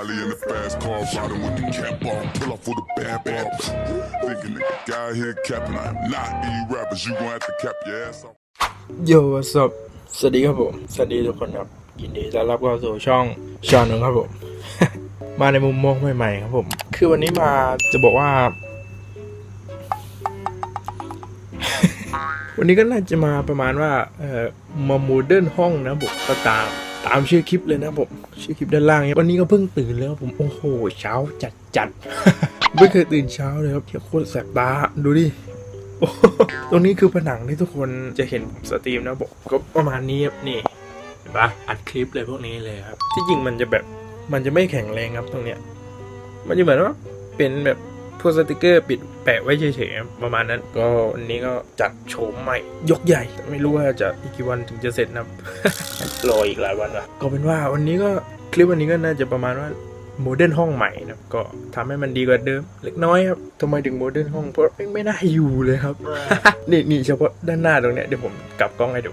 Molly in the fast car, riding with the cap on. Pull off with a bad bad. Thinking nigga guy here capping. I am not these rappers. You gonna have to cap your ass off. โยวัสบสวัสดีครับผม สวัสดีทุกคนครับ ยินดีต้อนรับเข้าสู่ช่องชาหนึ่งครับผม มาในมุมมองใหม่ๆครับผม คือวันนี้มาจะบอกว่า วันนี้ก็น่าจะมาประมาณว่า เอ่อมาโมเดิร์นห้องนะผมก็ตาม ตามชื่อคลิปเลยนะผมชื่อคลิปด้านล่างเนี่ยวันนี้ก็เพิ่งตื่นแล้วผมโอ้โหเช้าจัดจัดไม่เคยตื่นเช้าเลยครับเี่ยโคตรแสบตาดูดิตรงนี้คือผนังที่ทุกคนจะเห็นผมสตรีมนะบอกก็ประมาณนี้ครับนี่เห็นปะอัดคลิปเลยพวกนี้เลยครับ ที่จริงมันจะแบบมันจะไม่แข็งแรงครับตรงเนี้ย มันจะเหมือนว่าเป็นแบบ พวกสติกเกอร์ปิดแปะไว้เฉยๆครับประมาณนั้น ก็วันนี้ก็จัดโฉมใหม่ ยกใหญ่แต่ไม่รู้ว่าจะอีกกี่วันถึงจะเสร็จนะครับรออีกหลายวันว่ะก็เป็นว่าวันนี้ก็คลิปวันนี้ก็น่าจะประมาณว่าโมเดิร์นห้องใหม่นะครับก็ทำให้มันดีกว่าเดิม เล็กน้อยครับทำไมถึงโมเดิร์นห้องเพราะไม่ไม่น่าอยู่เลยครับ นี่นี่เฉพาะด้านหน้าตรงเนี้ยเดี๋ยวผมกลับกล้องให้ดู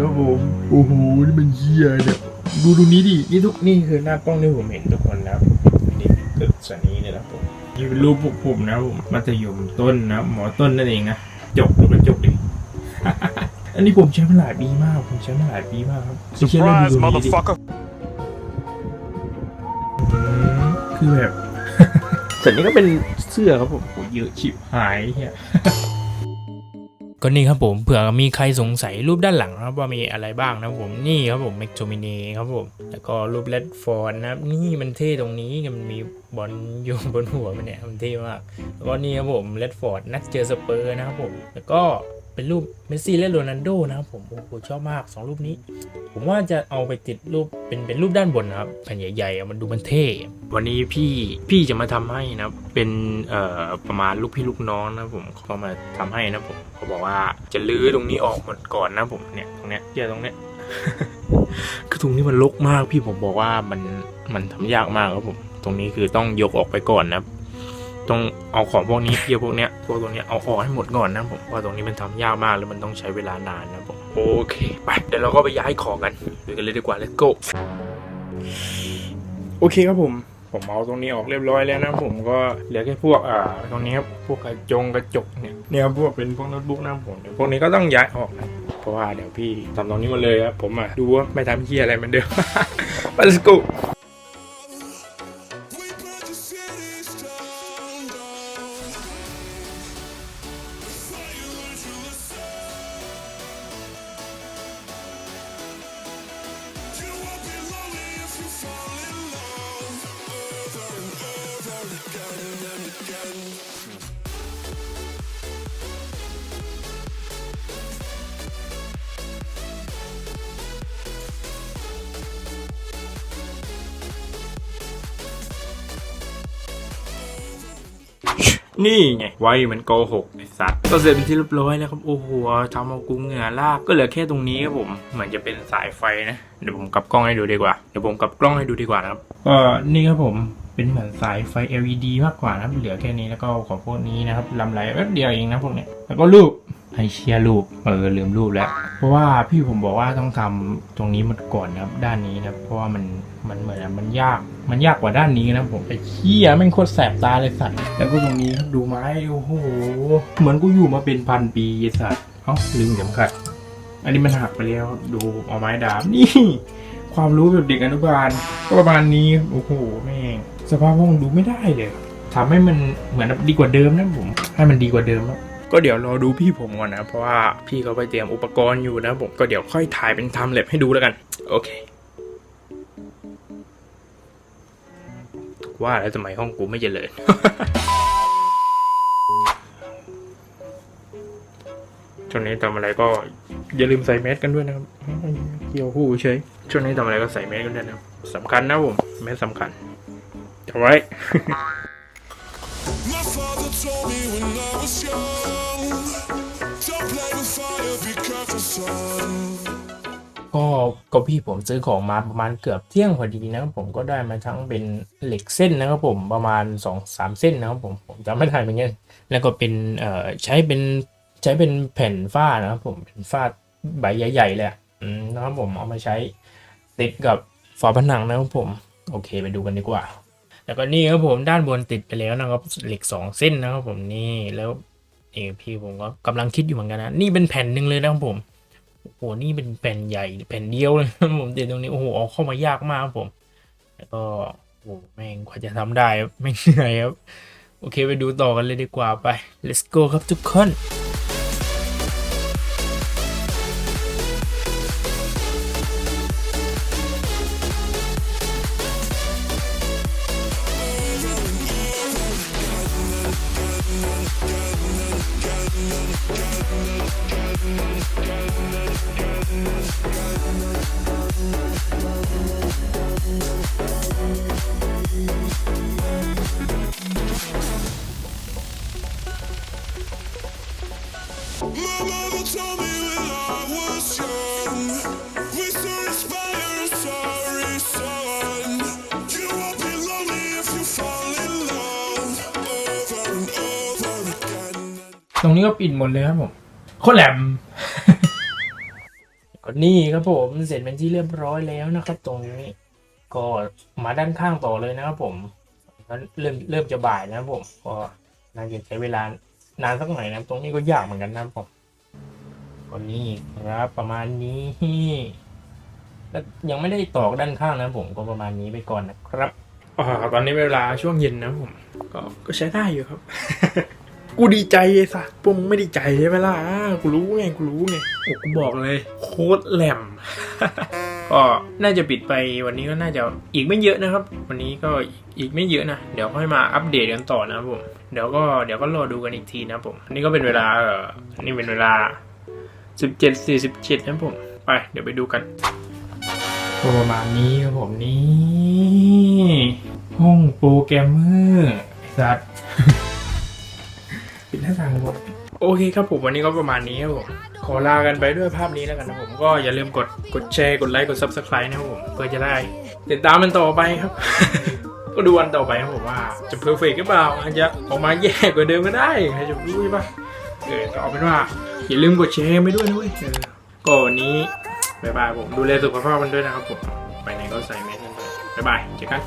ครับผมโอ้โหนี่มันเหี้ยเนี่ยดูตรงนี้ดินี่ทุกนี่คือหน้ากล้องที่ผมเห็นทุกคนนะครับนี่ตึกส่วนนี้เนี่ยนะครับผม นี่เป็นรูปพวกผมนะครับผมมัธยมต้นนะครับหมอต้นนั่นเองนะจบดูกระจกดิอันนี้ผมใช้มาหลายปีมาก ผมใช้มาหลายปีมากครับไม่เชื่อเลยดูตรงนี้ดิอืมคือแบบส่วนนี้ก็เป็นเสื้อครับผมโหเยอะชิบหายเฮีย ก็นี่ครับผมเผื่อมีใครสงสัยรูปด้านหลังครับว่ามีอะไรบ้างนะครับผมนี่ครับผมเมกโ o มินีครับผม แล้วก็รูปเลดฟอร์นะครับนี่มันเท่ตรงนี้มันมีบอลอยู่บนหัวมันเนี่ยมันเท่มากแล้วก็นี่ครับผมเลดฟอร์ดนัดเจอสเปอร์นะครับผมแล้วก็ เป็นรูปเมสซี่และโรนัลโดนะครับผมโอ้โหชอบมากสองรูปนี้ ผมว่าจะเอาไปติดรูปเป็นเป็นรูปด้านบนนะครับแผ่นใหญ่ๆมันดูมันเท่ วันนี้พี่พี่จะมาทำให้นะเป็นเอ่อประมาณลูกพี่ลูกน้องนะผมเขามาทำให้นะผมเขาบอกว่าจะลื้อตรงนี้ออกหมดก่อนนะผมเนี่ยตรงเนี้ยเจอตรงเนี้ยคือตรงนี้มันรกมากพี่ผมบอกว่ามันมันทำยากมากครับผมตรงนี้คือต้องยกออกไปก่อนนะ ต้องเอาของพวกนี้เพียพวกเนี้ยพวกตรงเนี้ยเอาออกให้หมดก่อนนะผมว่าตรงนี้มันทำยากมากแล้วมันต้องใช้เวลานานนะผมโอเคไปเดี๋ยวเราก็ไปย้ายของกันไปกันเลยดีกว่า let's go โอเคครับผมผมเอาตรงนี้ออกเรียบร้อยแล้วนะผมก็เหลือแค่พวกอ่าตรงนี้ครับพวกกระจงกระจกเนี่ยเนี่ยพวกเป็นพวกโน้ตบุ๊กนะผมเดี๋ยวพวกนี้ก็ต้องย้ายออกนะเพราะว่าเดี๋ยวพี่ทำตรงนี้มาเลยครับผมอะดูว่าไม่ทำเฮียอะไรเหมือนเดิมไป let's go นี่ไง ไว้มันโกหกไอ้สัตว์ก็เสร็จเป็นที่เรียบร้อยแล้วครับ โอ้โหทำเอากูเหงื่อลาก ก็เหลือแค่ตรงนี้ครับผม เหมือนจะเป็นสายไฟนะ เดี๋ยวผมกลับกล้องให้ดูดีกว่า เดี๋ยวผมกลับกล้องให้ดูดีกว่านะครับ ก็นี่ครับผมเป็นเหมือนสายไฟ LED มากกว่านะครับ เหลือแค่นี้แล้วก็ของพวกนี้นะครับลำไรแป๊บเดียวเองนะพวกเนี้ย แล้วก็รูป ให้เชียรูปเออลืมรูปแล้ว เพราะว่าพี่ผมบอกว่าต้องทำตรงนี้หมดก่อนนะครับ ด้านนี้นะเพราะว่ามันมันเหมือนมันยากมันยากกว่าด้านนี้นะผมไอ้เชี่ยแม่งโคตรแสบตาเลยสัตว์แล้วก็ตรงนี้ดูไม้โอ้โหเหมือนกูอยู่มาเป็นพันปีสัตว์เอ้าลืมเข็มขัด อันนี้มันหักไปแล้วดูเอาไม้ดาบนี่ ความรู้แบบเด็กอนุบาลก็ประมาณนี้โอ้โหแม่งสภาพห้องดูไม่ได้เลยทำให้มันเหมือนดีกว่าเดิมนะผม ให้มันดีกว่าเดิมแล้ว ก็เดี๋ยวรอดูพี่ผมก่อนนะ เพราะว่าพี่เขาไปเตรียมอุปกรณ์อยู่นะผมก็เดี๋ยวค่อยถ่ายเป็นทำเล็บให้ดูแล้วกัน โอเคว่าแล้วทำไมห้องกูไม่เจริญช่วงนี้ทำอะไรก็อย่าลืมใส่แมสกันด้วยนะครับเกี่ยวหูเฉยช่วงนี้ทำอะไรก็ใส่แมสกันด้วยนะสำคัญนะผมแมสสำคัญเอาไว้ ก็ก็พี่ผมซื้อของมาประมาณเกือบเที่ยงพอดีนะครับผมก็ได้มาทั้งเป็นเหล็กเส้นนะครับผมประมาณสองสามเส้นนะครับผมผมจำไม่ได้เหมือนกันแล้วก็เป็นเอ่อใช้เป็นใช้เป็นแผ่นฝ้านะครับผมเป็นฝ้าใบใหญ่ๆเลยอะนะครับผมเอามาใช้ติดกับฝาผนังนะครับผมโอเคไปดูกันดีกว่า แล้วก็นี่ครับผมด้านบนติดไปแล้วนะครับเหล็กสองเส้นนะครับผมนี่แล้วเอกพี่ผมก็กำลังคิดอยู่เหมือนกันนะนี่เป็นแผ่นหนึ่งเลยนะครับผม โอ้โหนี่เป็นแผ่นใหญ่แผ่นเดียวเลยครับผมเด็ดตรงนี้โอ้โหเอาเข้ามายากมากครับผม แล้วก็โอ้โหแม่งกว่าจะทำได้ไม่เหนื่อยครับ โอเคไปดูต่อกันเลยดีกว่าไป let's go ครับทุกคน ตรงนี้ก็ปิดหมดเลยครับผมโคตรแหลมก็นี่ครับผมเสร็จเป็นที่เรียบร้อยแล้วนะครับ ตรงนี้ก็มาด้านข้างต่อเลยนะครับผมก็เริ่มเริ่มจะบ่ายนะครับผมก็น่าจะใช้เวลานานสักหน่อยนะครับตรงนี้ก็ยากเหมือนกันนะครับผมก็นี่ครับประมาณนี้แล้วยังไม่ได้ตอกด้านข้างนะครับผมก็ประมาณนี้ไปก่อนนะครับอ่าตอนนี้เวลาช่วงเย็นนะครับผม ก็ก็ใช้ได้อยู่ครับ กูดีใจไอ้สัสพวกมึงไม่ดีใจใช่ไหมล่ะอ่ากูรู้ไงกูรู้ไงโอ้กูบอกเลยโคตรแหลมก็น่าจะปิดไปวันนี้ก็น่าจะอีกไม่เยอะนะครับ วันนี้ก็อีกไม่เยอะนะ เดี๋ยวค่อยมาอัปเดตกันต่อนะครับผมเดี๋ยวก็เดี๋ยวก็รอดูกันอีกทีนะครับผมอันนี้ก็เป็นเวลาเอออันนี้เป็นเวลาสิบเจ็ดสี่สิบเจ็ดนะครับผมไปเดี๋ยวไปดูกันก็ประมาณนี้ครับผมนี่ ห้องโปรแกรมเมอร์ไอ้สัส ปิดหน้าต่างหมดโอเคครับผมวันนี้ก็ประมาณนี้ครับผมขอลากันไปด้วยภาพนี้แล้วกันนะผมก็อย่าลืมกดกดแชร์กดไลค์กด subscribe นะครับผมเพื่อจะได้ติดตามมันต่อไปครับ ก็ดูวันต่อไปครับผมว่าจะเพอร์เฟกหรือเปล่าอาจจะออกมาแย่กว่าเดิมก็ได้ใครจะรู้ใช่ปะเออก็เอเป็นว่า อย่าลืมกดแชร์ไปด้วยนะเว้ยเออก็วันนี้บายบายผมดูแลสุขภาพกันด้วยนะครับผมไปไหนก็ใส่แมสกันด้วยบ๊ายบายเจอกัน